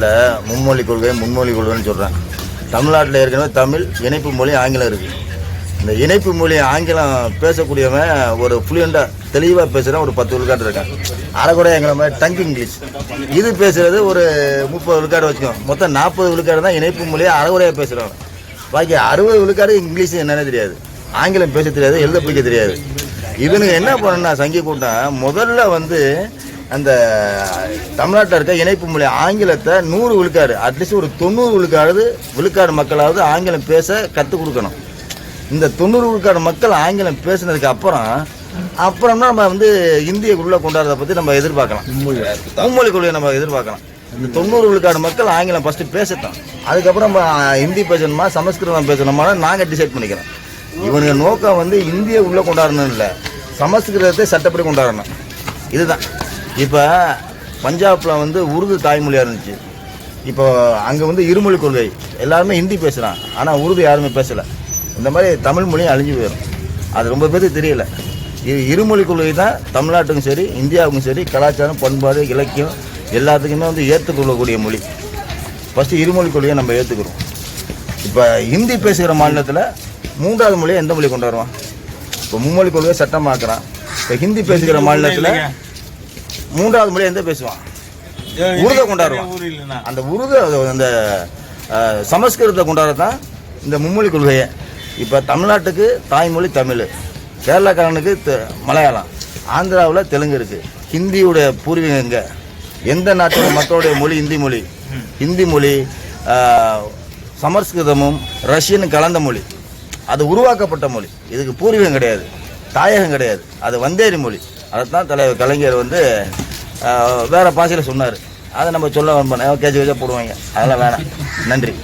தமிழ்நாட்டில் மும்மொழி கொள்கை முன்மொழி கொள்கைன்னு சொல்கிறேன் தமிழ்நாட்டில் ஏற்கனவே தமிழ் இணைப்பு மொழி ஆங்கிலம் இருக்குது இந்த இணைப்பு மொழி ஆங்கிலம் பேசக்கூடியவன் ஒரு ஃப்ளூயண்டாக தெளிவாக பேசுகிற ஒரு பத்து விழுக்காடு இருக்கான். அரைக்குறை எங்களை மாதிரி டங்க் இங்கிலீஷ் இது பேசுகிறது ஒரு முப்பது விழுக்காடு வச்சுக்கோம் மொத்தம் நாற்பது விழுக்காடு தான் இணைப்பு மொழியை அரைகுறையாக பேசுகிறாங்க பாக்கி அறுபது விழுக்காடு இங்கிலீஷ் என்னன்னு தெரியாது. ஆங்கிலம் பேச தெரியாது எழுத பிடிக்க தெரியாது. இவனுக்கு என்ன பண்ணணும்னா சங்கி கூட்டம் முதல்ல வந்து அந்த தமிழ்நாட்டில் இருக்க இணைப்பு மொழி ஆங்கிலத்தை நூறு விழுக்காடு அட்லீஸ்ட் ஒரு தொண்ணூறு விழுக்காடு விழுக்காடு மக்களாவது ஆங்கிலம் பேச கற்றுக் கொடுக்கணும். இந்த தொண்ணூறு விழுக்காடு மக்கள் ஆங்கிலம் பேசுனதுக்கு அப்புறம் அப்புறம் தான் நம்ம வந்து இந்திய உள்ள கொண்டாடுறத பற்றி நம்ம எதிர்பார்க்கலாம். மும்மொழி. கொள்கையை நம்ம எதிர்பார்க்கலாம். இந்த தொண்ணூறு விழுக்காடு மக்கள் ஆங்கிலம் ஃபஸ்ட்டு பேசட்டும். அதுக்கப்புறம் நம்ம ஹிந்தி பேசணுமா சமஸ்கிருதம் பேசணுமா நாங்கள் டிசைட் பண்ணிக்கிறோம். இவனுங்க நோக்கம் வந்து இந்திய உள்ள கொண்டாடணும் இல்லை சமஸ்கிருதத்தை சட்டப்படி கொண்டாடணும். இதுதான். இப்போ பஞ்சாபில் வந்து உருது தாய்மொழியாக இருந்துச்சு. இப்போ அங்கே வந்து இருமொழி கொள்கை. எல்லாருமே ஹிந்தி பேசுகிறான் ஆனால் உருது யாருமே பேசலை. இந்த மாதிரி தமிழ் மொழியும் அழிஞ்சு போயிடும் அது ரொம்ப பேருக்கு தெரியல. இது இருமொழி கொள்கை தான் தமிழ்நாட்டுக்கும் சரி இந்தியாவுக்கும் சரி கலாச்சாரம் பண்பாடு இலக்கியம் எல்லாத்துக்குமே வந்து ஏற்றுக்கொள்ளக்கூடிய மொழி. ஃபஸ்ட்டு இருமொழி கொள்கையை நம்ம ஏற்றுக்கிறோம் இப்போ ஹிந்தி பேசுகிற மாநிலத்தில் மூன்றாவது மொழியை எந்த மொழி கொண்டு வருவான்? இப்போ மும்மொழி கொள்கையை சட்டமாக்குறான். இப்போ ஹிந்தி பேசுகிற மாநிலத்தில் மூன்றாவது மொழி எந்த பேசுவான். உருதை கொண்டாடுவான். அந்த உருது அந்த சமஸ்கிருதத்தை கொண்டாடத்தான் இந்த மும்மொழி கொள்கையை. இப்போ தமிழ்நாட்டுக்கு தாய்மொழி தமிழ் கேரளாக்காரனுக்கு மலையாளம் ஆந்திராவில் தெலுங்கு இருக்குது ஹிந்தியோட பூர்வீகம் எங்கே? எந்த நாட்டோட மக்களுடைய மொழி ஹிந்தி மொழி? ஹிந்தி மொழி சமஸ்கிருதமும் ரஷ்யனும் கலந்த மொழி. அது உருவாக்கப்பட்ட மொழி. இதுக்கு பூர்வீகம் கிடையாது. தாயகம் கிடையாது. அது வந்தேரி மொழி. அதைத்தான் தலைவர் கலைஞர் வந்து வேறு பாசையில் சொன்னார். அதை நம்ம சொல்ல கேஜி வச்சா போடுவாங்க. அதெல்லாம் வேணாம். நன்றி.